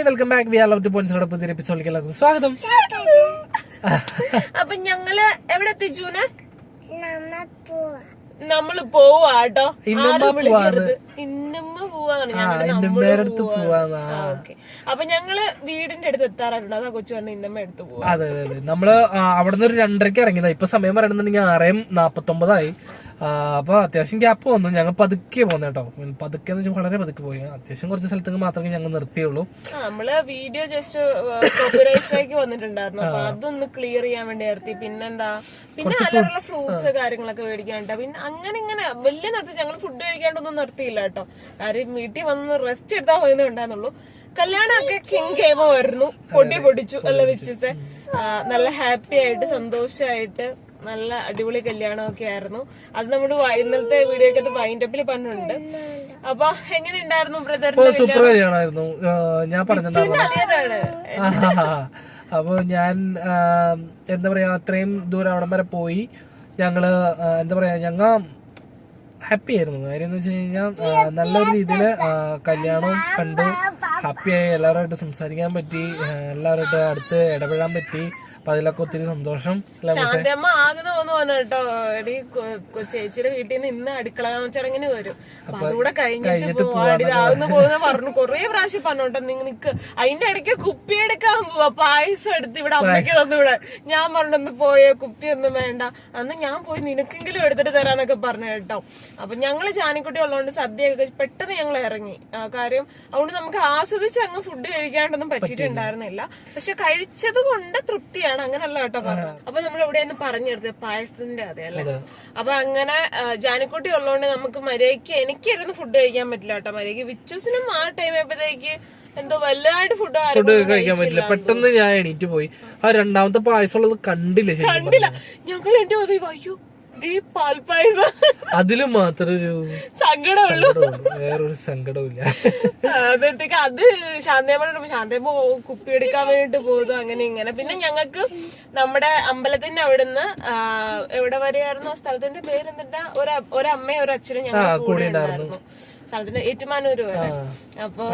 Hi welcome back we are love to പോയിന്റ്സിലൂടെ പുതിയ എപ്പിസോഡിലേക്ക് എല്ലാവർക്കും സ്വാഗതം. അപ്പൊ ഞങ്ങൾ എവിടെ പോവാ നമ്മൾ പോവാട്ടോ. ഇന്നുമ്മ വിളിക്കരുത്. പോവാന്ന്. അപ്പൊ ഞങ്ങൾ വീടിന്റെ അടുത്ത് എത്താറുണ്ട്. അതാ കൊച്ചു പറഞ്ഞ ഇന്നമ്മ എടുത്ത് പോവാ അതെ അതെ നമ്മൾ അവിടുന്ന് ഒരു രണ്ടരക്ക് ഇറങ്ങിയതാ. ഇപ്പൊ സമയം പറയണമെന്നുണ്ടെങ്കിൽ ആറേം നാപ്പത്തൊമ്പതായി. ആ, അപ്പൊ അത്യാവശ്യം ഗ്യാപ്പ് വന്നു. ഞങ്ങൾ പതുക്കെ പോന്നെ കേട്ടോ. പതുക്കെ എന്ന് വെച്ചാൽ വളരെ പതുക്കെ പോയി. അത്യാവശ്യം കുറച്ച് സ്ഥലത്തേക്ക് മാത്രമേ ഞങ്ങൾ നിർത്തിയുള്ളൂ. നമ്മൾ വീഡിയോ ജസ്റ്റ് കോപ്പിറൈറ്റിലേക്ക് വന്നിട്ടുണ്ടായിരുന്നു. അപ്പൊ അതൊന്ന് ക്ലിയർ ചെയ്യാൻ വേണ്ടി നിർത്തി. പിന്നെന്താ? പിന്നെ അതിലുള്ള ഫ്രൂട്ട്സ് കാര്യങ്ങളൊക്കെ മേടിക്കാനുണ്ട്. പിന്നെ അങ്ങനെ ഇങ്ങനെ വലിയ നിർത്തി ഞങ്ങൾ ഫുഡ് കഴിക്കാണ്ടൊന്നും നിർത്തിയില്ല കേട്ടോ. കാര്യം വീട്ടിൽ വന്ന് റെസ്റ്റ് എടുത്താൽ പോയെന്നേ ഉണ്ടായിരുന്നുള്ളൂ. കല്യാണമൊക്കെ കിങ് കേമോ വരുന്നു പൊടി പൊടിച്ചു അല്ല വെച്ചിട്ട് നല്ല ഹാപ്പി ആയിട്ട് സന്തോഷമായിട്ട് നല്ല അടിപൊളി കല്യാണമൊക്കെ ആയിരുന്നു. അത് നമ്മുടെ ഇന്നത്തെ ഇന്നലത്തെ വീഡിയോ ഒക്കെ വൈൻഡപ്പിൽ പറഞ്ഞിട്ടുണ്ട്. അപ്പൊ എങ്ങനെ ഉണ്ടായിരുന്നു ബ്രദറിന്റെ സൂപ്പർ കല്യാണമായിരുന്നു. ഞാൻ പറഞ്ഞിട്ടുണ്ടായിരുന്നു. അപ്പൊ ഞാൻ എന്താ പറയാ അത്രയും ദൂരം അവിടം വരെ പോയി. ഞങ്ങൾ എന്താ പറയാ ഞങ്ങ ഹാപ്പി ആയിരുന്നു. കാര്യം എന്ന് വെച്ച് കഴിഞ്ഞാൽ നല്ലൊരു രീതിയിൽ കല്യാണം കണ്ടു ഹാപ്പിയായി എല്ലാവരുമായിട്ട് സംസാരിക്കാൻ പറ്റി എല്ലാവരുമായിട്ട് അടുത്ത് ഇടപെടാൻ പറ്റി. അപ്പൊ അതിലൊക്കെ ഒത്തിരി സന്തോഷം? ശാന്തമ്മ ആകെ തോന്നു കേട്ടോ എടി ചേച്ചിയുടെ വീട്ടിൽ നിന്ന് ഇന്ന് അടുക്കള ചടങ്ങിന് വരും. അപ്പൊ അതുകൂടെ കഴിഞ്ഞിട്ട് പോവാടി രാവിലെ പോകുന്ന പറഞ്ഞു. കൊറേ പ്രാവശ്യം പറഞ്ഞോട്ടെ നിക്ക് അതിന്റെ ഇടയ്ക്ക് കുപ്പി എടുക്കാൻ പോവാ. പായസം എടുത്ത് ഇവിടെ അമ്മയ്ക്ക് തന്നു ഇവിടെ. ഞാൻ പറഞ്ഞൊന്ന് പോയേ കുപ്പി ഒന്നും വേണ്ട. അന്ന് ഞാൻ പോയി നിനക്കെങ്കിലും എടുത്തിട്ട് തരാന്നൊക്കെ പറഞ്ഞു കേട്ടോ. അപ്പൊ ഞങ്ങൾ ചാനിക്കുട്ടി ഉള്ളതുകൊണ്ട് സദ്യയൊക്കെ പെട്ടെന്ന് ഞങ്ങൾ ഇറങ്ങി. ആ, കാര്യം അതുകൊണ്ട് നമുക്ക് ആസ്വദിച്ച് അങ്ങ് ഫുഡ് കഴിക്കാണ്ടൊന്നും പറ്റിയിട്ടുണ്ടായിരുന്നില്ല. പക്ഷെ കഴിച്ചത് കൊണ്ട് തൃപ്തിയാണ് അങ്ങനല്ല കേട്ടോ പറഞ്ഞത്. അപ്പൊ നമ്മൾ എവിടെയെന്ന് പറഞ്ഞെടുത്തത് പായസത്തിന്റെ അതെ അല്ലെ? അപ്പൊ അങ്ങനെ ജാനക്കുട്ടി ഉള്ളതുകൊണ്ട് നമുക്ക് മര്യാദയ്ക്ക് എനിക്കിരുന്ന് ഫുഡ് കഴിക്കാൻ പറ്റില്ല കേട്ടോ. മര്യാദയ്ക്ക് വിച്ചൂസിനും ആ ടൈം ആയപ്പോഴത്തേക്ക് എന്തോ വലുതായിട്ട് ഫുഡ് ഫുഡ് കഴിക്കാൻ പറ്റില്ല. പെട്ടെന്ന് ഞാൻ എണീറ്റ് പോയി. ആ രണ്ടാമത്തെ പായസം ഉള്ളത് കണ്ടില്ല കണ്ടില്ല. ഞങ്ങൾ എന്റെ അയ്യോ അതിൽ മാത്രം ഒരു സങ്കടമുള്ളൂ. വേറൊരു സങ്കടമില്ല അന്നത്തേക്ക് അത് ശാന്തേമ്മ ശാന്തേമ്മ കുപ്പി എടുക്കാൻ വേണ്ടിട്ട് പോകുന്നു അങ്ങനെ ഇങ്ങനെ. പിന്നെ ഞങ്ങൾക്ക് നമ്മുടെ അമ്പലത്തിന്റെ അവിടുന്ന് എവിടെ വരെയായിരുന്നു ആ സ്ഥലത്തിന്റെ പേര് എന്നിട്ടാ ഒരു ഒരമ്മയും ഒരു അച്ഛനും ഞങ്ങൾ കൂടെ ഉണ്ടായിരുന്നു. സ്ഥലത്തിന്റെ ഏറ്റുമാനൂര് വരെ അപ്പൊ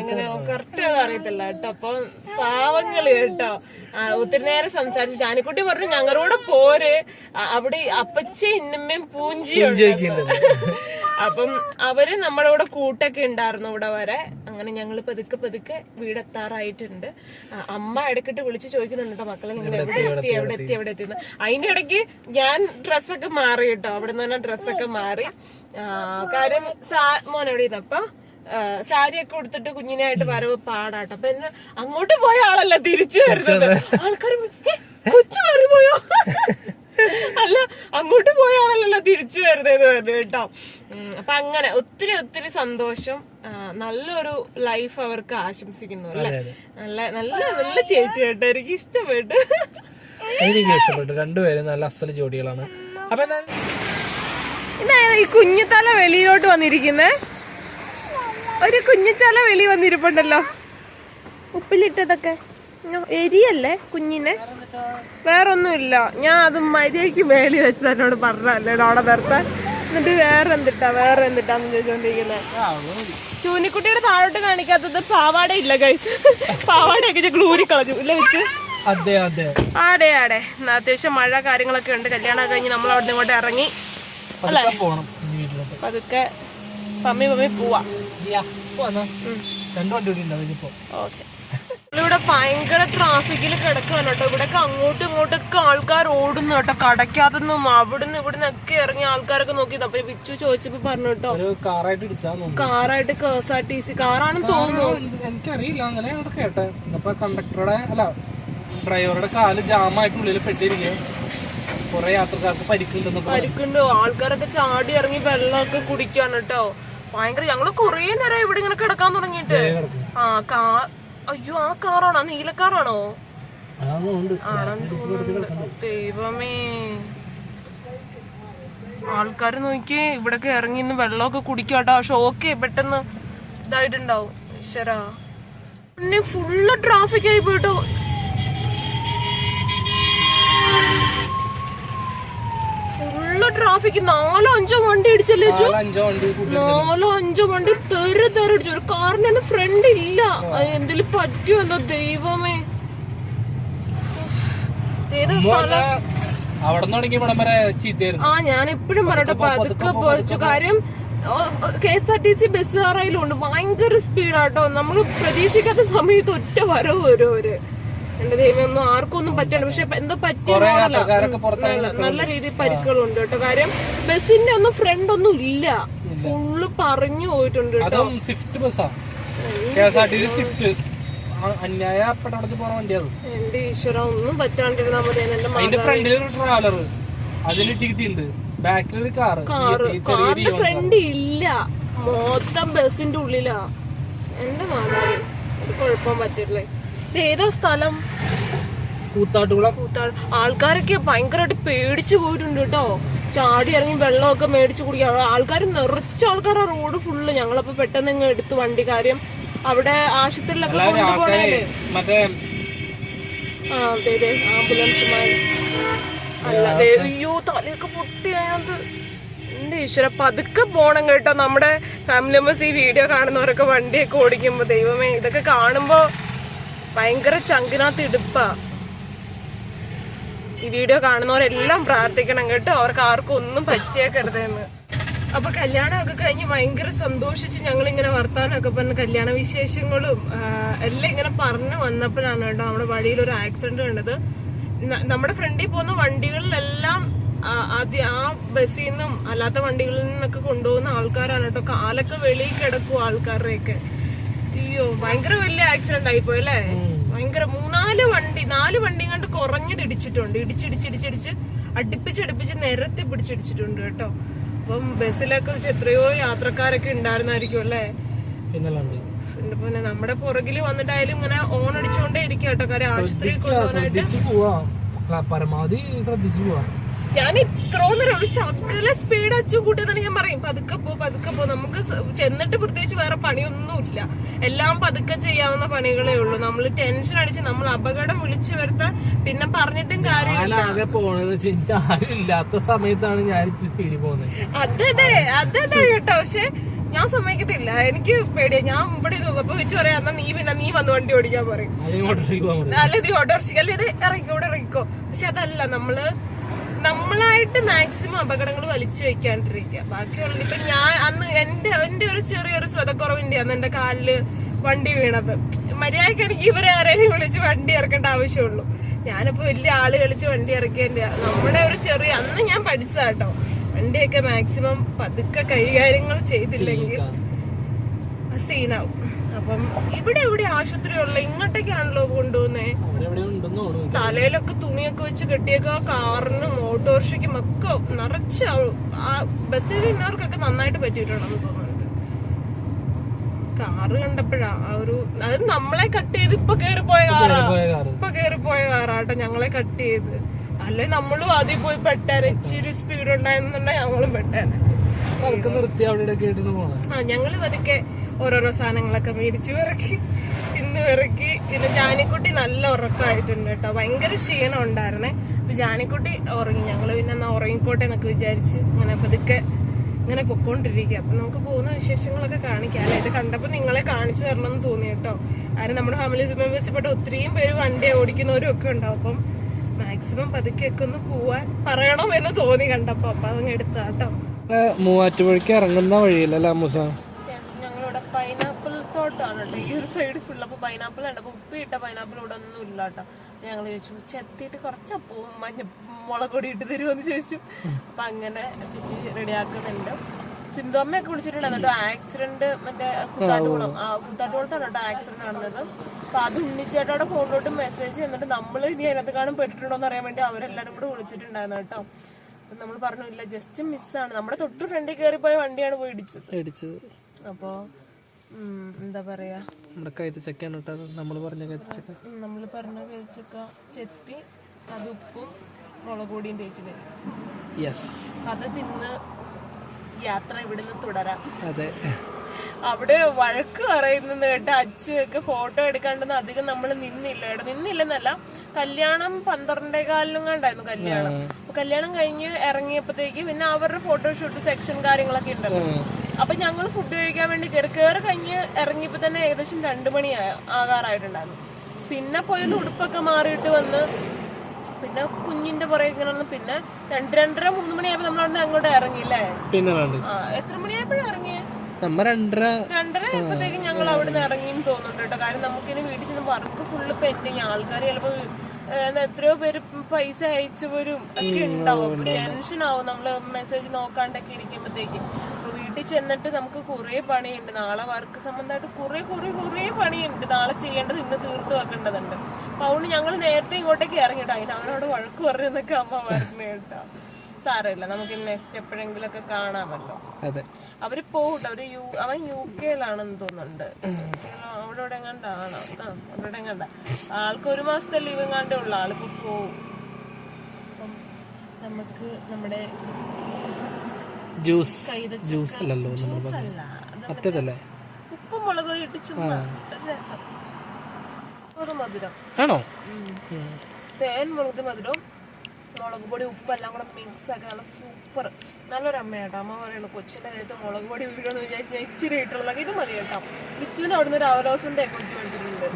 ഇങ്ങനെ കറക്റ്റ് അറിയത്തില്ല കേട്ടോ. അപ്പൊ പാവങ്ങൾ കേട്ടോ. ഒത്തിരി നേരം സംസാരിച്ചു ചാനിക്കുട്ടി പറഞ്ഞു ഞങ്ങളുടെ പോര്. അവിടെ അപ്പച്ചി ഇന്നമ്മയും പൂഞ്ചിയുണ്ട്. അപ്പം അവർ നമ്മുടെ കൂടെ കൂട്ടൊക്കെ ഉണ്ടായിരുന്നു ഇവിടെ വരെ. അങ്ങനെ ഞങ്ങൾ പതുക്കെ പതുക്കെ വീടെത്താറായിട്ടുണ്ട്. അമ്മ ഇടക്കിട്ട് വിളിച്ച് ചോദിക്കുന്നുണ്ട് മക്കളെ നിങ്ങൾ എവിടെ എത്തി എവിടെ എത്തി? എവിടെ എത്തി? അതിന്റെ ഇടയ്ക്ക് ഞാൻ ഡ്രസ്സൊക്കെ മാറി കേട്ടോ അവിടെ നിന്ന് തന്നെ ഡ്രസ്സൊക്കെ മാറി. കാര്യം സാ- മോൻ എവിടെ അപ്പൊ സാരിയൊക്കെ കൊടുത്തിട്ട് കുഞ്ഞിനായിട്ട് വരവ് പാടാട്ടോ. അപ്പൊ എന്നെ അങ്ങോട്ട് പോയ ആളല്ല തിരിച്ചു വരുന്നത്. ആൾക്കാർ കൊച്ചു മാറി പോയോ? അല്ല അങ്ങോട്ട് പോയ ആളല്ലല്ലോ തിരിച്ചു വരുന്നത് പറഞ്ഞു കേട്ടോ. അപ്പൊ അങ്ങനെ ഒത്തിരി ഒത്തിരി സന്തോഷം നല്ലൊരു ലൈഫ് അവർക്ക് ആശംസിക്കുന്നു അല്ലെ? നല്ല നല്ല നല്ല ചേച്ചി കേട്ടോ എനിക്ക് ഇഷ്ടപ്പെട്ടു. എനിക്ക് ഇഷ്ടപ്പെട്ടു. രണ്ടുപേരും നല്ല അസല ജോഡികളാണ്. അപ്പൊ ഈ കുഞ്ഞിത്തല വെളിയിലോട്ട് വന്നിരിക്കുന്നേ? ഒരു കുഞ്ഞിത്തല വെളി വന്നിരിപ്പുണ്ടല്ലോ. ഉപ്പിലിട്ടതൊക്കെ. എരിയല്ലേ കുഞ്ഞിനെ? വേറൊന്നുമില്ല. ഞാൻ അത് മര്യാദയ്ക്ക് മേളി വെച്ച് എന്നോട് പറഞ്ഞല്ലേ അവിടെ നിർത്താൻ എന്നിട്ട് വേറെ എന്തിട്ടാ വേറെ എന്തിട്ടാന്ന് ചോദിച്ചോണ്ടിരിക്കുന്നത് ചൂനിക്കുട്ടിയുടെ താഴോട്ട് കാണിക്കാത്തത് പാവാട ഇല്ല കഴിച്ച് പാവാടയൊക്കെ ഗ്ലൂരി കളഞ്ഞു. ഇല്ല വെച്ച് അതെ അതെ. ആടെ ആടെ. അത്യാവശ്യം മഴ കാര്യങ്ങളൊക്കെ ഉണ്ട്. കല്യാണം കഴിഞ്ഞ് നമ്മൾ അവിടെ ഇങ്ങോട്ട് ഇറങ്ങി. അല്ലേ? അതൊക്കെ പമ്മി പമ്മി പോവാ. ഓക്കെ. ഇവിടെ ഭയങ്കര ട്രാഫിക്കിൽ കിടക്കുകയാണ് കേട്ടോ. ഇവിടെ അങ്ങോട്ടും ഇങ്ങോട്ടൊക്കെ ആൾക്കാർ ഓടുന്നു കേട്ടോ. കടയ്ക്കകത്തുനിന്നും അവിടുന്ന് ഇവിടുന്ന് ഒക്കെ ഇറങ്ങി ആൾക്കാരൊക്കെ നോക്കിയത്. അപ്പൊ വിച്ചു ചോദിച്ചപ്പോ പറഞ്ഞു കേട്ടോ. കാറായിട്ട് ഇടിച്ചാന്ന് കാറായിട്ട് K S R T C കാറാണെന്ന് തോന്നുന്നു എനിക്കറിയില്ല. അങ്ങനെ ഞങ്ങൾ കേട്ടെ. കണ്ടക്ടറുടെ അല്ല ഡ്രൈവറുടെ കാൽ ജാമായിട്ട് ഉള്ളിൽ പെട്ടിരിക്കുക കൊറേ യാത്രക്കാർക്ക് പരിക്കുണ്ടെന്ന് പരിക്കുണ്ടോ. ആൾക്കാരൊക്കെ ചാടി ഇറങ്ങി വെള്ളമൊക്കെ കുടിക്കാണ് കേട്ടോ. ഭയങ്കര ഞങ്ങൾ കൊറേ നേരം ഇവിടെ ഇങ്ങനെ കിടക്കാൻ തുടങ്ങിയിട്ട്. ആ കാ അയ്യോ ആ കാറാണോ? നീലക്കാറാണോ ആണെന്ന് തോന്നുന്നുണ്ട്. ദൈവമേ. ആൾക്കാര് നോക്കി ഇവിടൊക്കെ ഇറങ്ങി ഇന്ന് വെള്ളമൊക്കെ കുടിക്കാട്ടോ. പക്ഷെ ഓക്കെ പെട്ടെന്ന് ഇതായിട്ടുണ്ടാവും. ഈശ്വരാ. പിന്നെ ഫുള്ള് ട്രാഫിക് ആയി പോയിട്ടോ. ഫുള്ള് ട്രാഫിക് നാലോ അഞ്ചോ വണ്ടി ഇടിച്ചല്ലേ കൂടി നാലോ അഞ്ചോ വണ്ടി തെറി തെറിടിച്ചു ഒരു കാറിന് ഫ്രണ്ട് ഇല്ല. എന്തെങ്കിലും പറ്റുമോ ദൈവമേ. ഏതാ സ്ഥലം? അവിടെ തുടങ്ങി ഇവിടം വരെ ചീത്തയായിരുന്നു. ആ ഞാൻ എപ്പോഴും പറയട്ടെ പതുക്കെ പോയിച്ചു കാര്യം K S R T C ബസ്സുകാരായാലും ഉണ്ട് ഭയങ്കര സ്പീഡാട്ടോ. നമ്മൾ പ്രതീക്ഷിക്കാത്ത സമയത്ത് ഒറ്റ വരവ് വരും അവർ. എന്റെ ദൈവം ഒന്നും ആർക്കും ഒന്നും പറ്റണ്ട പക്ഷെ എന്തോ പറ്റിയ നല്ല- രീതിയിൽ പരിക്കുകളുണ്ട് കേട്ടോ. കാര്യം ബസ്സിന്റെ ഒന്നും ഫ്രണ്ട് ഒന്നും ഇല്ല. ഫുള്ള് പറഞ്ഞു പോയിട്ടുണ്ട് കേട്ടോ. Swift ബസ്സാ K S R T C Swift അന്യായ പെട്ടടച്ച് പോണ വണ്ടിയത്. എന്റെ ഈശ്വര ഒന്നും പറ്റാണ്ടിരുന്നാ മതി. അതിന്റെ ഫ്രണ്ടിൽ ഒരു ട്രാവലർ അതിന് ടിക്കറ്റ് ബാക്കിൽ ഒരു കാറ് കാറ് കാറിന്റെ ഫ്രണ്ട് ഇല്ല. മൊത്തം ബസിന്റെ ഉള്ളിലാ. എന്റെ മാതാവ് ഒരു കുഴപ്പം പറ്റില്ലേ ഏതാ സ്ഥലം? കൂത്താട്ടുകുളം. കൂത്താട് ആൾക്കാരൊക്കെ ഭയങ്കരമായിട്ട് പേടിച്ചു പോയിട്ടുണ്ട് കേട്ടോ. ചാടി ഇറങ്ങി വെള്ളമൊക്കെ മേടിച്ചു കുടിക്കുക ആൾക്കാർ നിറച്ച ആൾക്കാരാ റോഡ് ഫുള്ള് ഞങ്ങളപ്പോ പെട്ടെന്ന് ഇങ്ങ് എടുത്ത് വണ്ടി കാര്യം അവിടെ ആശുപത്രിയിലൊക്കെ കൊണ്ടുപോകണേ മറ്റേ ആ അതെ അതെ ആംബുലൻസുമായി അല്ലാതെ അയ്യോ തലയൊക്കെ പൊട്ടിയായത്. എന്റെ ഈശ്വര പതുക്കെ പോണം കേട്ടോ. നമ്മുടെ ഫാമിലി മെമ്പേഴ്സ് ഈ വീഡിയോ കാണുന്നവരൊക്കെ വണ്ടിയൊക്കെ ഓടിക്കുമ്പോ ദൈവമേ ഇതൊക്കെ കാണുമ്പോ ഭയങ്കര ചങ്കിനകത്ത് ഇടുപ്പാ. ഈ വീഡിയോ കാണുന്നവരെല്ലാം പ്രാർത്ഥിക്കണം കേട്ടോ. അവർക്ക് ആർക്കും ഒന്നും പറ്റിയേക്കരുതെന്ന്. അപ്പൊ കല്യാണമൊക്കെ കഴിഞ്ഞ് ഭയങ്കര സന്തോഷിച്ച് ഞങ്ങൾ ഇങ്ങനെ വർത്താനൊക്കെ പറഞ്ഞ് കല്യാണ വിശേഷങ്ങളും എല്ലാം ഇങ്ങനെ പറഞ്ഞു വന്നപ്പോഴാണ് കേട്ടോ നമ്മുടെ വഴിയിൽ ഒരു ആക്സിഡന്റ് കണ്ടത്. നമ്മുടെ ഫ്രണ്ടിൽ പോകുന്ന വണ്ടികളിലെല്ലാം ആദ്യം ആ ബസ്സിൽ നിന്നും അല്ലാത്ത വണ്ടികളിൽ നിന്നൊക്കെ കൊണ്ടുപോകുന്ന ആൾക്കാരാണ് കേട്ടോ. കാലൊക്കെ വെളിയിൽ കിടക്കും ആൾക്കാരുടെയൊക്കെ. അയ്യോ ഭയങ്കര വലിയ ആക്സിഡന്റ് ആയിപ്പോയി അല്ലേ? ഭയങ്കര മൂന്നാൽ വണ്ടി നാല് വണ്ടി കണ്ട് കുറഞ്ഞത് ഇടിച്ചിട്ടുണ്ട്. ഇടിച്ചിടിച്ചിടിച്ചിടിച്ച് അടുപ്പിച്ചടുപ്പിച്ച് നിരത്തി പിടിച്ചിടിച്ചിട്ടുണ്ട് കേട്ടോ. അപ്പം ബസ്സിലൊക്കെ വെച്ച് എത്രയോ യാത്രക്കാരൊക്കെ ഉണ്ടായിരുന്നായിരിക്കും അല്ലേ? പിന്നല്ലാണ്ട് പിന്നെ നമ്മുടെ പുറകിൽ വന്നിട്ടായാലും ഇങ്ങനെ ഓൺ അടിച്ചോണ്ടേ ഇരിക്കട്ടോ കേട്ടോ. കാര്യം ആശുപത്രി പരമാവധി ശ്രദ്ധിച്ചു പോവാ. ഞാൻ ഇത്രോ നേരം ഒരു ശക്കല സ്പീഡ് അച്ചു കൂട്ടിയതെന്ന് ഞാൻ പറയും. പതുക്കെ പോ പതുക്കെ പോ. നമുക്ക് ചെന്നിട്ട് പ്രത്യേകിച്ച് വേറെ പണിയൊന്നുമില്ല. എല്ലാം പതുക്കെ ചെയ്യാവുന്ന പണികളേ ഉള്ളൂ. നമ്മൾ ടെൻഷൻ അടിച്ച് നമ്മൾ അപകടം വിളിച്ചു വരുത്താൻ പിന്നെ പറഞ്ഞിട്ടും കാര്യമില്ല. കഴിഞ്ഞാൽ ആരും ഇല്ലാത്ത സമയത്താണ് ഞാൻ സ്പീഡിൽ പോകുന്നത് അതെ അതെ അതെ കേട്ടോ. പക്ഷെ ഞാൻ സമ്മതിക്കത്തില്ല. എനിക്ക് പേടിയാ. ഞാൻ ഇവിടെ ഇത് അപ്പൊ വെച്ച് പറയാം എന്നാ നീ പിന്നെ നീ വന്ന് വണ്ടി ഓടിക്കാൻ പറയും. അല്ല ഇത് ഓട്ടോറിക്ഷ അല്ല ഇത് ഇറങ്ങിക്കോ ഇവിടെ ഇറങ്ങിക്കോ. പക്ഷെ അതല്ല നമ്മൾ നമ്മളായിട്ട് മാക്സിമം അപകടങ്ങൾ വലിച്ചു വെക്കാണ്ടിരിക്കുക. ബാക്കിയുള്ള ഇപ്പൊ ഞാൻ അന്ന് എന്റെ എന്റെ ഒരു ചെറിയൊരു ശ്രദ്ധക്കുറവിന്റെ അന്ന് എന്റെ കാലിൽ വണ്ടി വീണത്. മര്യാദയ്ക്ക് എനിക്ക് ഇവരെ ആരെയും വിളിച്ച് വണ്ടി ഇറക്കേണ്ട ആവശ്യമുള്ളൂ. ഞാനിപ്പോ വലിയ ആൾ കളിച്ച് വണ്ടി ഇറക്കേണ്ട നമ്മുടെ ഒരു ചെറിയ അന്ന് ഞാൻ പഠിച്ചതാട്ടോ വണ്ടിയൊക്കെ മാക്സിമം പതുക്കെ കൈകാര്യങ്ങൾ ചെയ്തില്ലെങ്കിൽ സീനാവും അപ്പം ഇവിടെ എവിടെ ആശുപത്രി ഉള്ള ഇങ്ങോട്ടേക്കാണല്ലോ കൊണ്ടുപോകുന്നേ? തലയിലൊക്കെ തുണിയൊക്കെ വെച്ച് കെട്ടിയൊക്കെ കാറിനും ഓട്ടോറിക്ഷയ്ക്കും ഒക്കെ നിറച്ച് ആ- ബസ്സിൽ ഇന്നവർക്കൊക്കെ നന്നായിട്ട് പറ്റിയിട്ടുണ്ടെന്ന് തോന്നുന്നുണ്ട്. കാറ് കണ്ടപ്പോഴാ ആ ഒരു അത് നമ്മളെ കട്ട് ചെയ്ത് ഇപ്പൊ കേറി പോയ കാറാ. ഇപ്പൊ കേറി പോയ കാറാട്ടോ ഞങ്ങളെ കട്ട് ചെയ്ത്. അല്ലെ നമ്മളും ആദ്യം പോയി പെട്ടാൻ ഇച്ചിരി സ്പീഡ് ഉണ്ടായിരുന്നുണ്ടെങ്കിൽ ഞങ്ങളും പെട്ടാൻ നിർത്തി അവിടെ ആ ഞങ്ങൾ പതുക്കെ ഓരോരോ സാധനങ്ങളൊക്കെ മേടിച്ചു ഇറക്കി ഇന്ന് ഇറക്കി പിന്നെ ജാനിക്കുട്ടി നല്ല ഉറക്കമായിട്ടുണ്ട് കേട്ടോ. ഭയങ്കര ക്ഷീണം ഉണ്ടായിരുന്നേ. അപ്പൊ ജാനിക്കുട്ടി ഉറങ്ങി. ഞങ്ങൾ പിന്നെ എന്നാ ഉറങ്ങിക്കോട്ടെ എന്നൊക്കെ വിചാരിച്ച് ഇങ്ങനെ പതുക്കെ ഇങ്ങനെ പൊക്കോണ്ടിരിക്കുക അപ്പൊ നമുക്ക് പോകുന്ന വിശേഷങ്ങളൊക്കെ കാണിക്കാം അല്ലെ? ഇത് കണ്ടപ്പോ നിങ്ങളെ കാണിച്ചു തരണം എന്ന് തോന്നി കേട്ടോ. കാരണം നമ്മുടെ ഫാമിലി മെമ്പേഴ്സ് പെട്ട ഒത്തിരിയും പേര് വണ്ടി ഓടിക്കുന്നവരും ഒക്കെ ഉണ്ടാവും. അപ്പം മാക്സിമം പതുക്കെയൊക്കെ ഒന്ന് പോവാൻ പറയണം എന്ന് തോന്നി കണ്ടപ്പോ. അപ്പൊ അതങ്ങ് എടുത്താട്ടോ മൂവാറ്റുപുഴയ്ക്ക് ഇറങ്ങുന്ന വഴിയില്ലല്ലേ അമ്മൂസ? പൈനാപ്പിൾ തോട്ടാണ് കേട്ടോ. ഈ ഒരു സൈഡ് ഫുൾ അപ്പൊ പൈനാപ്പിൾ ഉണ്ട് അപ്പൊ ഉപ്പിട്ട പൈനാപ്പിൾ ഇവിടെ ഒന്നും ഇല്ല കേട്ടോ. ഞങ്ങൾ ചോദിച്ചു ചെത്തിയിട്ട് കുറച്ച് അപ്പവും മഞ്ഞ മുളക് പൊടി ഇട്ട് തരുമെന്ന് ചോദിച്ചു. അപ്പൊ അങ്ങനെ ചേച്ചി റെഡിയാക്കുന്നുണ്ട് സിന്ധുമ്മയൊക്കെ വിളിച്ചിട്ടുണ്ടായിരുന്നു കേട്ടോ. ആക്സിഡന്റ് മറ്റേ കുത്താട്ടുകുളം. ആ കുത്താട്ടുകുളത്താണ് കേട്ടോ ആക്സിഡന്റ് നടന്നത്. അപ്പൊ അത് ഉണ്ണിച്ചേട്ടയുടെ ഫോണിലോട്ട് മെസ്സേജ് എന്നിട്ട് നമ്മൾ ഇനി അതിനകത്ത് കാണും പെട്ടിട്ടുണ്ടോ എന്ന് അറിയാൻ വേണ്ടി അവരെല്ലാരും കൂടെ വിളിച്ചിട്ടുണ്ടായിരുന്നു കേട്ടോ. നമ്മൾ പറഞ്ഞു ഇല്ല ജസ്റ്റ് മിസ്സാണ് നമ്മുടെ തൊട്ട് ഫ്രണ്ടിൽ പോയ വണ്ടിയാണ് പോയി ഇടിച്ചത്. അപ്പോ എന്താ പറയാ? നമ്മുടെ കൈത്ത് ചക്കയാണ് ഇട്ടത് നമ്മൾ പറഞ്ഞ കൈത്ത് ചക്ക നമ്മൾ പറഞ്ഞ കഴിച്ചൊക്ക ചെത്തി അത് ഉപ്പും മുളക് പൊടിയും തേച്ച് യെസ് അത് തിന്ന് യാത്ര ഇവിടുന്ന് തുടരാം. അതെ. അവിടെ വഴക്ക് പറയുന്നത് കേട്ട് അച്ഛയൊക്കെ ഫോട്ടോ എടുക്കാണ്ടെന്ന് അധികം നമ്മൾ നിന്നില്ല. കേട്ടോ നിന്നില്ലെന്നല്ല കല്യാണം പന്ത്രണ്ടേ കാലിലും കണ്ടായിരുന്നു കല്യാണം. കല്യാണം കഴിഞ്ഞ് ഇറങ്ങിയപ്പോഴത്തേക്ക് പിന്നെ അവരുടെ ഫോട്ടോഷൂട്ട് സെക്ഷൻ കാര്യങ്ങളൊക്കെ ഉണ്ടല്ലോ. അപ്പൊ ഞങ്ങൾ ഫുഡ് കഴിക്കാൻ വേണ്ടി കയറി കയറി കഴിഞ്ഞ് ഇറങ്ങിയപ്പോ തന്നെ ഏകദേശം രണ്ടു മണി ആകാറായിട്ടുണ്ടായിരുന്നു. പിന്നെ പോയത് ഉടുപ്പൊക്കെ മാറിയിട്ട് വന്ന് പിന്നെ കുഞ്ഞിന്റെ പുറകെ ഇങ്ങനെ വന്ന് പിന്നെ രണ്ട് രണ്ടര മൂന്ന് മണിയായപ്പോ നമ്മൾ അവിടെ അങ്ങോട്ട് ഇറങ്ങിയില്ലേ? പിന്നെ എത്ര മണിയായപ്പോഴും ഇറങ്ങിയേ? നമ്മ രണ്ടര രണ്ടര ആയപ്പോഴത്തേക്കും ഞങ്ങൾ അവിടെ നിന്ന് ഇറങ്ങി തോന്നുന്നുണ്ട് കേട്ടോ. കാരണം നമുക്കിനി വീട്ടിൽ ചെന്ന് വർക്ക് ഫുള്ള് പെൻഡിങ് ആൾക്കാർ ചിലപ്പോ എത്രയോ പേര് പൈസ അയച്ചവരും ഒക്കെ ഉണ്ടാവും. ടെൻഷൻ ആവും. നമ്മൾ മെസ്സേജ് നോക്കാണ്ടൊക്കെ ഇരിക്കുമ്പോഴത്തേക്കും വീട്ടിൽ ചെന്നിട്ട് നമുക്ക് കുറെ പണിയുണ്ട്. നാളെ വർക്ക് സംബന്ധമായിട്ട് കുറെ കുറെ കുറെ പണിയുണ്ട്. നാളെ ചെയ്യേണ്ടത് ഇന്ന് തീർത്ത് വെക്കേണ്ടതുണ്ട്. അപ്പൊ അതുകൊണ്ട് ഞങ്ങൾ നേരത്തെ ഇങ്ങോട്ടേക്ക് ഇറങ്ങിട്ടോ അതിന് അവനോട് വഴക്ക് പറഞ്ഞെന്നൊക്കെ അമ്മ പറഞ്ഞു കേട്ടോ. സാരമില്ല. നമുക്ക് നെക്സ്റ്റ് എപ്പോഴെങ്കിലും ഒക്കെ കാണാമല്ലോ. അവർ പോകട്ടെ അവർ യു അവൻ യു കെയിലാണെന്ന് തോന്നുന്നുണ്ട്. അവിടെ ഇവിടെ എങ്ങാണ്ടാണോ ആ അവിടെ എങ്ങാണ്ട? ആൾക്ക് ഒരു മാസത്തെ ലീവ് എങ്ങാണ്ടേ ഉള്ളു. ആളിപ്പോ പോവും. നമുക്ക് നമ്മുടെ ജ്യൂസ് ജ്യൂസ് അല്ലല്ലോ നമ്മൾ പറഞ്ഞത്. മറ്റേതല്ലേ ഉപ്പും മുളക് ഇട്ട് ചുമ്മാ ഒരു രസം. ഒരു മധുരം. ആണോ? തേൻ മുളക് മധുരവും മുളക് പൊടി ഉപ്പെല്ലാം കൂടെ മിക്സ് ആക്കി നല്ല സൂപ്പർ നല്ലൊരു അമ്മയാട്ടോ. അമ്മ പറയുന്നു കൊച്ചിന്റെ നേരത്തെ മുളക് പൊടി വീഴുമെന്ന് വിചാരിച്ച് ഞാൻ ഇച്ചിരി ഇട്ടുള്ള ഇത് മതി കേട്ടോ. ബിച്ചുവിന് അവിടുന്ന് ഒരു അവലോസിന്റെ കൊച്ചു മേടിച്ചിട്ടുണ്ട്.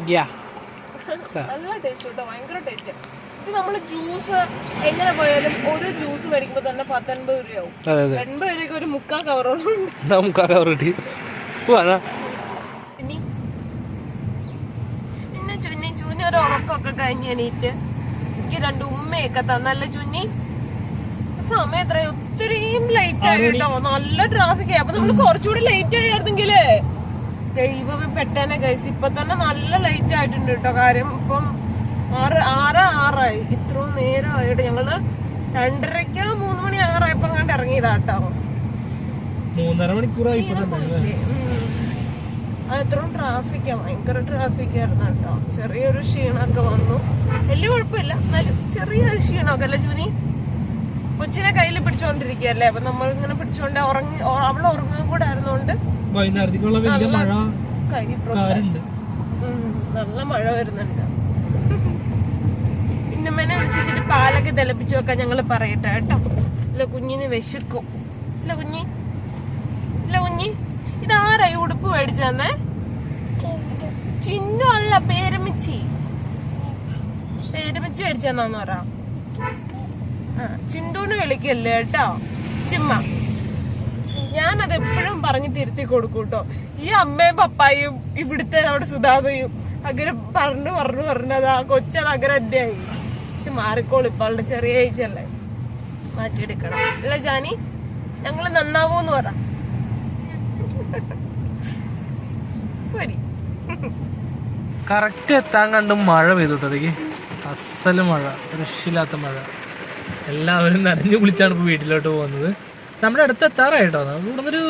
നല്ല ടേസ്റ്റ് കേട്ടോ ഭയങ്കര ടേസ്റ്റ് ഇത് നമ്മൾ ജ്യൂസ് എങ്ങനെ പോയാലും ഒരു ജ്യൂസ് മേടിക്കുമ്പോ തന്നെ പത്തൊൻപത് രൂപയാവും. എൺപത് രൂപയ്ക്ക് ഒരു മുക്കാൽ കവറോളം നമുക്ക് കവർ കിട്ടി. പിന്നെ ചുന്നി ചുന്നി ഒരു ഉറക്കമൊക്കെ കഴിഞ്ഞ് എണീറ്റ് എനിക്ക് രണ്ട് ഉമ്മയൊക്കെ തന്നല്ലേ ചുന്നി. സമയം എത്ര ഒത്തിരിയും ലേറ്റ് ആയി കേട്ടോ. നല്ല ട്രാഫിക് ആയി. അപ്പൊ നമ്മൾ കുറച്ചുകൂടി ലേറ്റ് ആയിരുന്നെങ്കിലേ ദൈവമേ പെട്ടെന്നെ കഴിച്ച് ഇപ്പൊ തന്നെ നല്ല ലൈറ്റ് ആയിട്ടുണ്ട് കേട്ടോ. കാര്യം ഇപ്പം ആറ് ആറ് ആറായി. ഇത്രയും നേരമായിട്ട് ഞങ്ങൾ രണ്ടരയ്ക്ക് മൂന്ന് മണി ആറായപ്പോ അങ്ങോട്ട് ഇറങ്ങിയതാട്ടോ. മൂന്നര മണിക്കൂറായി അത്രയും ട്രാഫിക്കാ ഭയങ്കര ട്രാഫിക് ആയിരുന്നു കേട്ടോ. ചെറിയൊരു ക്ഷീണമൊക്കെ വന്നു. വലിയ കുഴപ്പമില്ല. എന്നാലും ചെറിയൊരു ക്ഷീണമൊക്കെ അല്ലേ ജൂനി? കൊച്ചിനെ കയ്യിൽ പിടിച്ചോണ്ടിരിക്കുകയല്ലേ? അപ്പൊ നമ്മൾ ഇങ്ങനെ പിടിച്ചോണ്ട് ഉറങ്ങി അവളെ ഉറങ്ങുകയും കൂടെ ആയിരുന്നോണ്ട് വൈകുന്നേരത്തേക്കുള്ള വലിയ മഴ നല്ല മഴ വരുന്നുണ്ട്. ഇന്നമ്മനെ വിളിച്ചിട്ട് പാലൊക്കെ തിളപ്പിച്ചു വെക്കാൻ ഞങ്ങൾ പറയട്ടെ കേട്ടോ. ഇല്ല കുഞ്ഞിന് വിശക്കും. ഇല്ല കുഞ്ഞി. ഇല്ല കുഞ്ഞി. ഇതാരായി ഉടുപ്പ് മേടിച്ചു തന്നെ ചിന്നു അല്ല പേരമിച്ചി. പേരമിച്ചി മേടിച്ചു തന്നാന്ന് പറ ചിണ്ടൂന്ന് വിളിക്കല്ലേ കേട്ടോ? ചിമ്മ. ഞാനത് എപ്പോഴും പറഞ്ഞ് തിരുത്തി കൊടുക്കും കേട്ടോ. ഈ അമ്മയും പപ്പായും ഇവിടുത്തെ അവിടെ സുധാമയും അങ്ങനെ പറഞ്ഞു പറഞ്ഞു പറഞ്ഞത് ആ കൊച്ചത് അങ്ങനെ എന്റെ പക്ഷെ മാറിക്കോളും. ഇപ്പൊ അവളുടെ ചെറിയ ഏജ് അല്ലേ? മാറ്റിയെടുക്കണം. അല്ല ജാനി ഞങ്ങൾ നന്നാവൂന്ന് പറ. കറക്റ്റ് എത്താൻ കണ്ടും മഴ പെയ്തുട്ടതേക്ക് അസൽ മഴ രക്ഷയില്ലാത്ത മഴ. എല്ലാവരും നനഞ്ഞു കുളിച്ചാണ് ഇപ്പോൾ വീട്ടിലോട്ട് പോകുന്നത്. നമ്മുടെ അടുത്ത് എത്താറായിട്ടോ ഇവിടെ നിന്നൊരു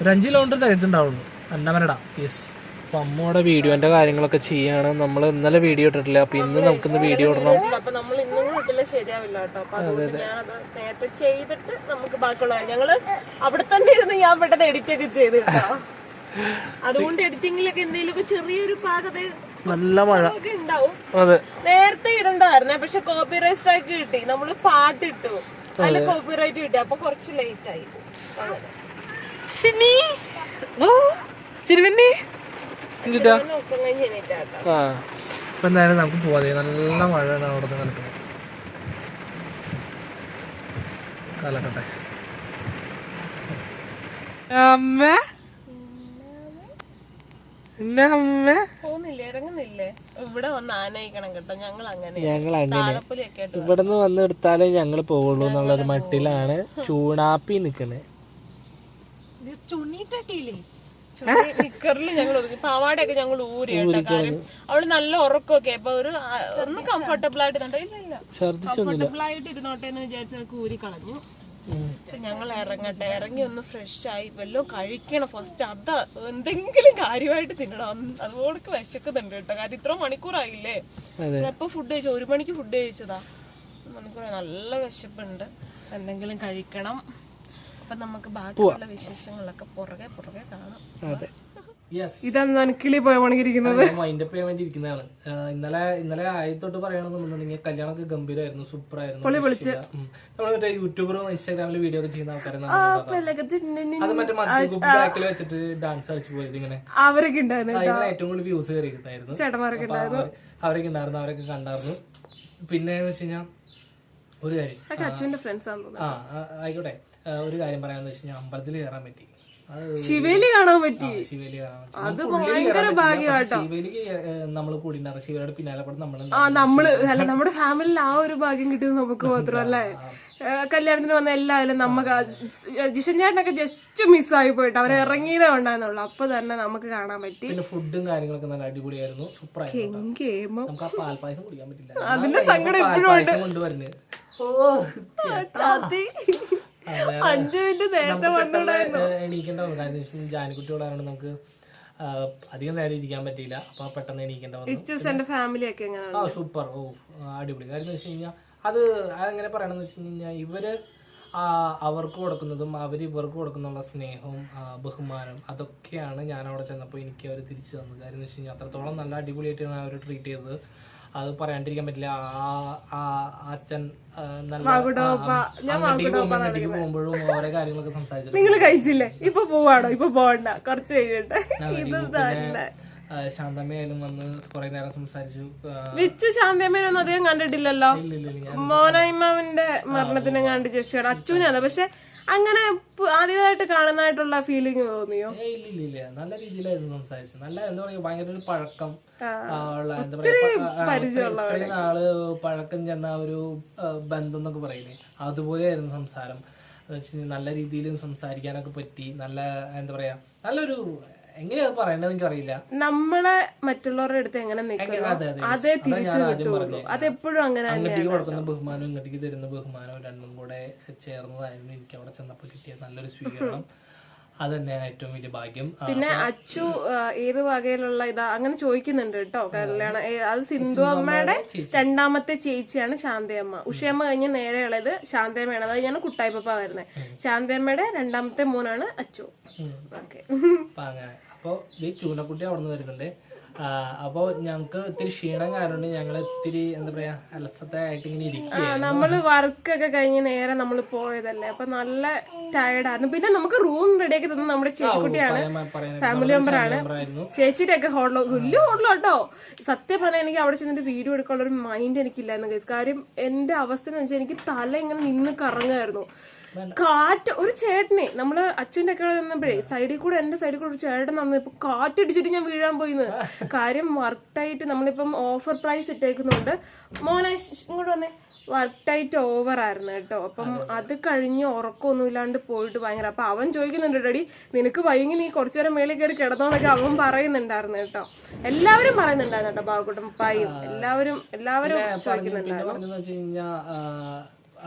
ഒരു അഞ്ച് കിലോമീറ്റർ തികച്ചുണ്ടാവുള്ളൂ. അന്നമനട. യെസ് അപ്പം അമ്മയുടെ വീഡിയോന്റെ കാര്യങ്ങളൊക്കെ ചെയ്യാണ്. നമ്മൾ ഇന്നലെ വീഡിയോ ഇട്ടിട്ടില്ല. അപ്പം ഇന്ന് നമുക്കിന്ന് വീഡിയോ ഇടണം. അപ്പൊ നമ്മൾ ഇന്നും വീട്ടിൽ ശരിയാവില്ല കേട്ടോ. അപ്പൊ അതുകൊണ്ട് ഞാനത് നേരത്തെ ചെയ്തിട്ട് നമുക്ക് ബാക്കിയുള്ള അവിടെ തന്നെ ഇരുന്ന് ഞാൻ പെട്ടെന്ന് എഡിറ്റ് ഒക്കെ ചെയ്ത് കേട്ടോ. അതുകൊണ്ട് എഡിറ്റിംഗിലൊക്കെ എന്തെങ്കിലുമൊക്കെ ചെറിയൊരു പാകത നല്ല മഴ. ഒക്കെ ഉണ്ടാവും. അതെ. നേരത്തെ ഇടണ്ടായിരുന്നേ പക്ഷെ കോപ്പിറൈറ്റ് സ്ട്രൈക്ക് കിട്ടി. നമ്മൾ പാട്ടിട്ടു. അതിൽ കോപ്പിറൈറ്റ് കിട്ടി. അപ്പൊ കുറച്ച് ലേറ്റ് ആയി. ഓ ചിരുവന്നെ എന്നിട്ടാ ആ. ഇപ്പം എന്തായാലും നമുക്ക് പോവാതെ നല്ല മഴയാണ് അവിടെ നിന്ന് നടക്കുന്നത് കാലക്കട്ടെ. അമ്മ. ഞങ്ങൾ ഇവിടുന്ന് വന്ന് എടുത്താലേ ഞങ്ങൾ പോവുള്ളൂ എന്നുള്ളൊരു മട്ടിലാണ് ചൂണാപ്പി നിക്കണേ. ഇത് ചുണ്ണീട്ടട്ടിയില്ലേ നിക്കറിൽ ഞങ്ങൾ ഒതുക്കി. പാവാടയൊക്കെ ഞങ്ങൾ ഊരി കേട്ടോ. കാര്യം അവൾ നല്ല ഉറക്കമൊക്കെ അപ്പൊ ഒരു ഒന്ന് കംഫർട്ടബിൾ ആയിട്ട് ഇല്ല ഇല്ല. കംഫർട്ടബിൾ ആയിട്ട് ഇരുന്നോട്ടെ എന്ന് വിചാരിച്ച് ഊരി കളഞ്ഞു. അപ്പൊ ഞങ്ങൾ ഇറങ്ങട്ടെ. ഇറങ്ങി ഒന്ന് ഫ്രഷ് ആയി വല്ലതും കഴിക്കണം. ഫസ്റ്റ് അതാ എന്തെങ്കിലും കാര്യമായിട്ട് തിന്നണം. അതുപോലെ വിശക്കുന്നുണ്ട് കേട്ടോ. കാര്യം ഇത്ര മണിക്കൂറായില്ലേ? അതെ. എപ്പൊ ഫുഡ് കഴിച്ചു. ഒരു മണിക്ക് ഫുഡ് കഴിച്ചതാ. മണിക്കൂർ നല്ല വിശപ്പുണ്ട്. എന്തെങ്കിലും കഴിക്കണം. അപ്പൊ നമുക്ക് ബാക്കിയുള്ള വിശേഷങ്ങളൊക്കെ പുറകെ പുറകെ കാണാം. അതെ. യെസ് ഇതെന്താണ് കിളി പോയ പണിയിരിക്കുന്നത് മൈൻഡ് അപ്പ് ചെയ്യാൻ വേണ്ടി ഇരിക്കുന്നതാണ് ഇന്നലെ ഇന്നലെ ആദ്യത്തോട്ട് തൊട്ട് പറയണമെന്നുണ്ടെങ്കിൽ കല്യാണമൊക്കെ ഗംഭീരമായിരുന്നു സൂപ്പർ ആയിരുന്നു നമ്മൾ മറ്റേ യൂട്യൂബറും ഇൻസ്റ്റാഗ്രാമിൽ വീഡിയോ ഒക്കെ ചെയ്യുന്ന ആൾക്കാരെ നമ്മൾ അത് മറ്റേ മറ്റേ ബാക്കിൽ വെച്ചിട്ട് ഡാൻസ് കളിച്ചു പോയത് ഇങ്ങനെ. അവരൊക്കെ ഉണ്ടായിരുന്നു ഏറ്റവും കൂടുതൽ വ്യൂസ് കയറിയിരുന്നായിരുന്നു അവരൊക്കെ ഉണ്ടായിരുന്നു അവരൊക്കെ കണ്ടായിരുന്നു. പിന്നെ എന്ന് വെച്ച് കഴിഞ്ഞാൽ ഒരു കാര്യം. അച്ഛന്റെ ഫ്രണ്ട്സ് ആണെന്ന് ആ ആ, ആയിക്കോട്ടെ. ഒരു കാര്യം പറയാന്ന് വെച്ച് കഴിഞ്ഞാൽ അമ്പലത്തിൽ കയറാൻ പറ്റി. ശിവേലി കാണാൻ പറ്റി? ശിവേലി കാണാൻ പറ്റി. അത് ഭയങ്കര. ഭാഗ്യമാട്ടോ. ശിവേലിക്ക് നമ്മൾ കൂടിണ്ടായിരുന്നു ശിവയുടെ പിന്നാലെ കൂടെ നമ്മൾ ആ നമ്മൾ അല്ല നമ്മുടെ ഫാമിലിയിൽ ആ ഒരു ഭാഗ്യം കിട്ടിയത് നമുക്ക് മാത്രമല്ലേ. കല്യാണത്തിന് വന്ന എല്ലാവരും നമുക്ക് ജിഷൻ ചേട്ടനൊക്കെ ജസ്റ്റ് മിസ്സായി പോയിട്ട് അവർ ഇറങ്ങിയതേ ഉണ്ടായിരുന്നുള്ളൂ. അപ്പൊ തന്നെ നമുക്ക് കാണാൻ പറ്റി. പിന്നെ ഫുഡും കാര്യങ്ങളൊക്കെ നല്ല അടിപൊളിയായിരുന്നു. സൂപ്പർ ആയിരുന്നു അതിന്റെ സങ്കടം കൊണ്ടുവരുന്നത്. ഓ അഞ്ചു മിനിറ്റ് നേരത്തെ വന്നിട്ടുണ്ടായിരുന്നു എണീക്കേണ്ട വന്നു. കാരണം എന്ന് വെച്ചാൽ ജാനിക്കുട്ടിയോടാണ് നമുക്ക് അധികം നേരം ഇരിക്കാൻ പറ്റിയില്ല. അപ്പൊ പെട്ടെന്ന് എണീക്കേണ്ട ഫാമിലി ഒക്കെ ആ സൂപ്പർ ഓ അടിപൊളി. കാര്യം എന്ന് വെച്ച് കഴിഞ്ഞാൽ അത് അതെങ്ങനെ പറയണമെന്ന് വെച്ച് കഴിഞ്ഞാൽ ഇവർ അവർക്ക് കൊടുക്കുന്നതും അവർ ഇവർക്ക് കൊടുക്കുന്നുള്ള സ്നേഹവും ബഹുമാനം അതൊക്കെയാണ് ഞാൻ അവിടെ ചെന്നപ്പോൾ എനിക്ക് അവർ തിരിച്ചു തന്നത്. കാര്യം എന്ന് വെച്ച് കഴിഞ്ഞാൽ അത്രത്തോളം നല്ല അടിപൊളിയായിട്ടാണ് അവർ ട്രീറ്റ് ചെയ്തത്. അത് പറയാണ്ടിരിക്കാൻ പറ്റില്ല. ആ അച്ഛൻ നല്ല പോകുമ്പോഴും ഓരോ കാര്യങ്ങളൊക്കെ സംസാരിച്ചിട്ടുണ്ട്. നിങ്ങൾ കഴിച്ചില്ലേ? ഇപ്പൊ പോവാണോ? ഇപ്പൊ പോവണ്ട. കുറച്ച് കഴിഞ്ഞിട്ട് ഇത് തന്നെ. ശാന്തമ്മയായാലും വന്ന് കുറെ നേരം സംസാരിച്ചു. വിച്ചു ശാന്തമ്മേനൊന്നും അധികം കണ്ടിട്ടില്ലല്ലോ? മോനായിമാവിന്റെ മരണത്തിനെ കണ്ട് ചേച്ചിയുടെ അച്ഛനാണ് പക്ഷെ അങ്ങനെ ആദ്യമായിട്ട് കാണുന്നതായിട്ടുള്ള ഫീലിംഗ് തോന്നിയോ? ഇല്ല ഇല്ല ഇല്ല. നല്ല രീതിയിലായിരുന്നു സംസാരിച്ചത്. നല്ല എന്താ പറയുക ഭയങ്കര ഒരു പഴക്കം ഉള്ള എന്താ പറയുക ഇത്രയും- നാൾ പഴക്കം ചെന്ന ഒരു ബന്ധം എന്നൊക്കെ പറയില്ലേ അതുപോലെയായിരുന്നു സംസാരം. നല്ല രീതിയിൽ സംസാരിക്കാനൊക്കെ പറ്റി. നല്ല എന്താ പറയാ നല്ലൊരു എങ്ങനെയാ പറയേണ്ടത് എനിക്കറിയില്ല. നമ്മളെ മറ്റുള്ളവരുടെ അടുത്ത് എങ്ങനെ നിൽക്കുന്നു അതെ തിരിച്ചു കിട്ടുള്ളൂ. അതെപ്പോഴും അങ്ങനെ അങ്ങോട്ടേക്ക് കൊടുക്കുന്ന ബഹുമാനവും ഇങ്ങോട്ടേക്ക് തരുന്ന ബഹുമാനവും രണ്ടും കൂടെ ചേർന്നതായിരുന്നു. എനിക്ക് അവിടെ ചെന്നപ്പോൾ കിട്ടിയ നല്ലൊരു സ്വീകരണം. അത് തന്നെയാണ് ഏറ്റവും വലിയ ഭാഗ്യം. പിന്നെ അച്ചു ഏത് വകയിലുള്ള ഇതാ അങ്ങനെ ചോദിക്കുന്നുണ്ട് കേട്ടോ കല്യാണ അത് സിന്ധു അമ്മയുടെ രണ്ടാമത്തെ ചേച്ചിയാണ് ശാന്തയമ്മ. ഉഷയമ്മ കഴിഞ്ഞ് നേരെ ഉള്ളത് ശാന്തയമ്മയാണ്. അത് ഞാൻ കുട്ടായിപ്പ വരുന്നത് ശാന്തയമ്മയുടെ രണ്ടാമത്തെ മോനാണ് അച്ചു. ഓക്കെ. അപ്പൊ ഈ ചൂനക്കുട്ടി അവിടെ നിന്ന് വരുന്നുണ്ട്. അപ്പൊ ഞങ്ങക്ക് ഇത്തിരി ക്ഷീണം കാരണം ഞങ്ങൾ ഇത്തിരി എന്താ പറയാ അലസത്തെ ആയിട്ട് ഇങ്ങനെ നമ്മൾ വർക്കൊക്കെ കഴിഞ്ഞ് നേരെ നമ്മൾ പോയതല്ലേ. അപ്പൊ നല്ല ടയർഡായിരുന്നു പിന്നെ നമുക്ക് റൂം റെഡിയാക്കി തന്നത് നമ്മുടെ ചേച്ചിക്കുട്ടിയാണ്. ഫാമിലി മെമ്പർ ആണ്. ചേച്ചിയുടെ ഒക്കെ ഹോട്ടലോ വലിയ ഹോട്ടലോ കേട്ടോ സത്യം പറഞ്ഞാൽ എനിക്ക് അവിടെ ചെന്നിട്ട് വീഡിയോ എടുക്കാനുള്ള ഒരു മൈൻഡ് എനിക്കില്ലായിരുന്നു. കാര്യം എന്റെ അവസ്ഥ എന്ന് വെച്ചാൽ എനിക്ക് തല ഇങ്ങനെ നിന്ന് കറങ്ങുമായിരുന്നു കാറ്റ് ഒരു ചേട്ടനെ നമ്മൾ അച്ഛന്റെ ഒക്കെ നിന്നപ്പോഴേ സൈഡിൽ കൂടെ എന്റെ സൈഡിൽ കൂടെ ഒരു ചേട്ടൻ നടന്നു ഇപ്പൊ കാറ്റടിച്ചിട്ട് ഞാൻ വീഴാൻ പോയിന്ന്. കാര്യം വർക്കായിട്ട് നമ്മളിപ്പം ഓഫർ പ്രൈസ് ഇട്ടേക്കുന്നുണ്ട്. മോനെ ഇങ്ങോട്ട് വന്നേ. വർക്ക്ഡായിട്ട് ഓവർ ആയിരുന്നു കേട്ടോ. അപ്പം അത് കഴിഞ്ഞ് ഉറക്കമൊന്നും ഇല്ലാണ്ട് പോയിട്ട് ഭയങ്കര അപ്പം അവൻ ചോദിക്കുന്നുണ്ട് ഡാഡി നിനക്ക് വൈകി നീ കുറച്ചു നേരം മേളിൽ കയറി കിടന്നോന്നൊക്കെ അവൻ പറയുന്നുണ്ടായിരുന്നു കേട്ടോ. എല്ലാവരും പറയുന്നുണ്ടായിരുന്നു കേട്ടോ ബാബുക്കുട്ടൻ പായും എല്ലാവരും എല്ലാവരും ചോദിക്കുന്നുണ്ട്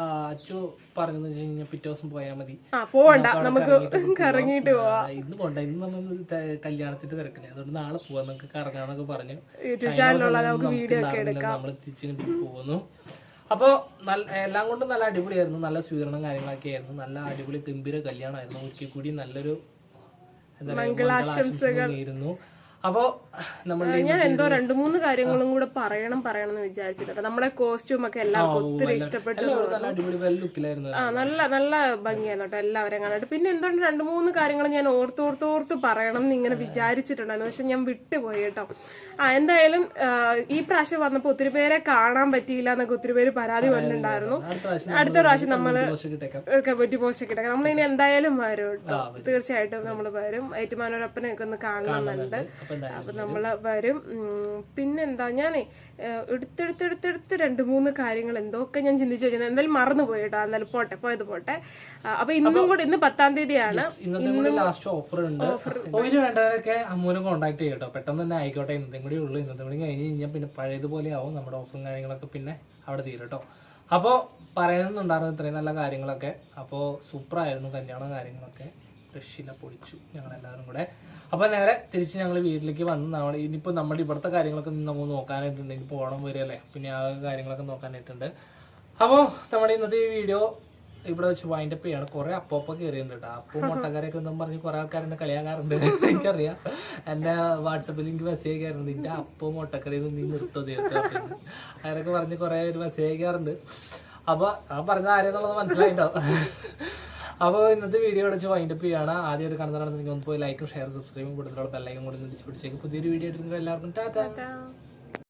അച്ചു പറഞ്ഞെന്ന് വെച്ച് കഴിഞ്ഞാൽ പിറ്റേ ദിവസം പോയാൽ മതി. പോവണ്ട. നമുക്ക് കറങ്ങിയിട്ട് കറങ്ങിയിട്ട് പോവാം. ഇന്ന് പോണ്ട. ഇന്ന് നമ്മൾ കല്യാണത്തിന്റെ തിരക്കില്ല അതുകൊണ്ട് നാളെ പോവാം. നമുക്ക് കറങ്ങാന്നൊക്കെ പറഞ്ഞു. നമ്മൾ തിരിച്ചു പോകുന്നു. അപ്പോ നല്ല എല്ലാം കൊണ്ടും നല്ല അടിപൊളിയായിരുന്നു. നല്ല സ്വീകരണം കാര്യങ്ങളൊക്കെ ആയിരുന്നു. നല്ല അടിപൊളി ഗംഭീര കല്യാണമായിരുന്നു. ഒരിക്കൽ കൂടി നല്ലൊരു എന്താ പറയാ, മംഗളാശംസകൾ. അപ്പോ നമ്മൾ ഞാൻ എന്തോ രണ്ടു മൂന്ന് കാര്യങ്ങളും കൂടെ പറയണം പറയണം എന്ന് വിചാരിച്ചിട്ട് നമ്മുടെ കോസ്റ്റ്യൂം ഒക്കെ എല്ലാവർക്കും ഒത്തിരി ഇഷ്ടപ്പെട്ടു ആ നല്ല നല്ല ഭംഗിയായിരുന്നു കേട്ടോ എല്ലാവരെയും കാണാൻ പിന്നെ എന്തുകൊണ്ട് രണ്ടു മൂന്ന് കാര്യങ്ങൾ ഞാൻ ഓർത്തോർത്തോർത്ത് പറയണം എന്ന് ഇങ്ങനെ വിചാരിച്ചിട്ടുണ്ടായിരുന്നു. പക്ഷെ ഞാൻ വിട്ടുപോയി കേട്ടോ. ആ എന്തായാലും ഈ പ്രാവശ്യം വന്നപ്പോ ഒത്തിരി പേരെ കാണാൻ പറ്റിയില്ല എന്നൊക്കെ ഒത്തിരി പേര് പരാതി വന്നിട്ടുണ്ടായിരുന്നു. അടുത്ത പ്രാവശ്യം നമ്മൾ പറ്റി കമ്മിറ്റി പോസ്റ്റ് കിട്ടാം നമ്മൾ ഇനി എന്തായാലും വരും കേട്ടോ. തീർച്ചയായിട്ടും നമ്മൾ വരും. ഏറ്റുമാനൂരപ്പനെ ഒക്കെ ഒന്ന് കാണണമെന്നുണ്ട് അപ്പൊ നമ്മൾ നമ്മൾ വരും. പിന്നെന്താ? ഞാനേ എടുത്തെടുത്തെടുത്തെടുത്ത് രണ്ട് മൂന്ന് കാര്യങ്ങൾ എന്തൊക്കെ ഞാൻ ചിന്തിച്ചു വെച്ചാൽ എന്തായാലും മറന്നുപോയി കേട്ടോ. എന്നാലും പോട്ടെ പോയത് പോട്ടെ. അപ്പൊ ഇന്നും കൂടെ ഇന്ന് പത്താം തീയതിയാണ്. ലാസ്റ്റ് ഓഫർ ഉണ്ട്. ഓയിൽ വേണ്ടവരൊക്കെ അമ്മൂനെ കോൺടാക്ട് ചെയ്യട്ടോ പെട്ടെന്ന് തന്നെ ആയിക്കോട്ടെ ഇന്നത്തെ കൂടി ഉള്ളൂ. ഇന്നത്തെ കൂടി കഴിഞ്ഞ് കഴിഞ്ഞാൽ പിന്നെ പഴയതുപോലെ ആവും. നമ്മുടെ ഓഫറും കാര്യങ്ങളൊക്കെ പിന്നെ അവിടെ തീരട്ടോ അപ്പോൾ പറയുന്നുണ്ടായിരുന്നു ഇത്രയും നല്ല കാര്യങ്ങളൊക്കെ. അപ്പോൾ സൂപ്പറായിരുന്നു കല്യാണം കാര്യങ്ങളൊക്കെ. രക്ഷില പൊളിച്ചു. ഞങ്ങളെല്ലാവരും കൂടെ. അപ്പോൾ നേരെ തിരിച്ച് ഞങ്ങൾ വീട്ടിലേക്ക് വന്ന് നമ്മൾ ഇനിയിപ്പോൾ നമ്മുടെ ഇവിടുത്തെ കാര്യങ്ങളൊക്കെ നമുക്ക് നോക്കാനായിട്ടുണ്ട്. ഇനിയിപ്പോൾ ഓണം വരികയല്ലേ പിന്നെ ആ കാര്യങ്ങളൊക്കെ നോക്കാനായിട്ടുണ്ട്. അപ്പോൾ നമ്മുടെ ഇന്നത്തെ ഈ വീഡിയോ ഇവിടെ വെച്ച് വൈൻഡപ്പ് ചെയ്യാണ്. കുറെ അപ്പോപ്പ കയറിയിട്ടുണ്ട് കേട്ടോ. അപ്പോ മുട്ടക്കറിയൊക്കെ എന്നും പറഞ്ഞ് കുറെ ആൾക്കാർ എന്നെ കളിയാക്കാറുണ്ട്. എനിക്കറിയാം. എന്നെ വാട്സപ്പിൽ എനിക്ക് മെസ്സേജ് അയക്കാറുണ്ട്. നിന്റെ അപ്പോ മുട്ടക്കറി നീ നിർത്തോ തീർത്തോ അങ്ങനെയൊക്കെ പറഞ്ഞ് കുറെ ഒരു മെസ്സേജ് അയക്കാറുണ്ട്. അപ്പോൾ ആ പറഞ്ഞ ആരെന്നുള്ളത് മനസ്സിലായിട്ടോ? അപ്പോൾ ഇന്നത്തെ വീഡിയോ അടച്ച് വൈൻഡപ്പ് ചെയ്യാണ് ആദ്യമായിട്ട് കണ്ടതാണെന്ന് നിങ്ങൾ ഒന്ന് പോയി ലൈക്കും ഷെയർ സബ്സ്ക്രൈബും കൂടുതലുള്ള ബെല്ലൈക്കും കൂടി നിടിച്ച് പിടിച്ചേക്ക് പുതിയൊരു വീഡിയോ എടുത്തിട്ട് എല്ലാവർക്കും ടാറ്റാ.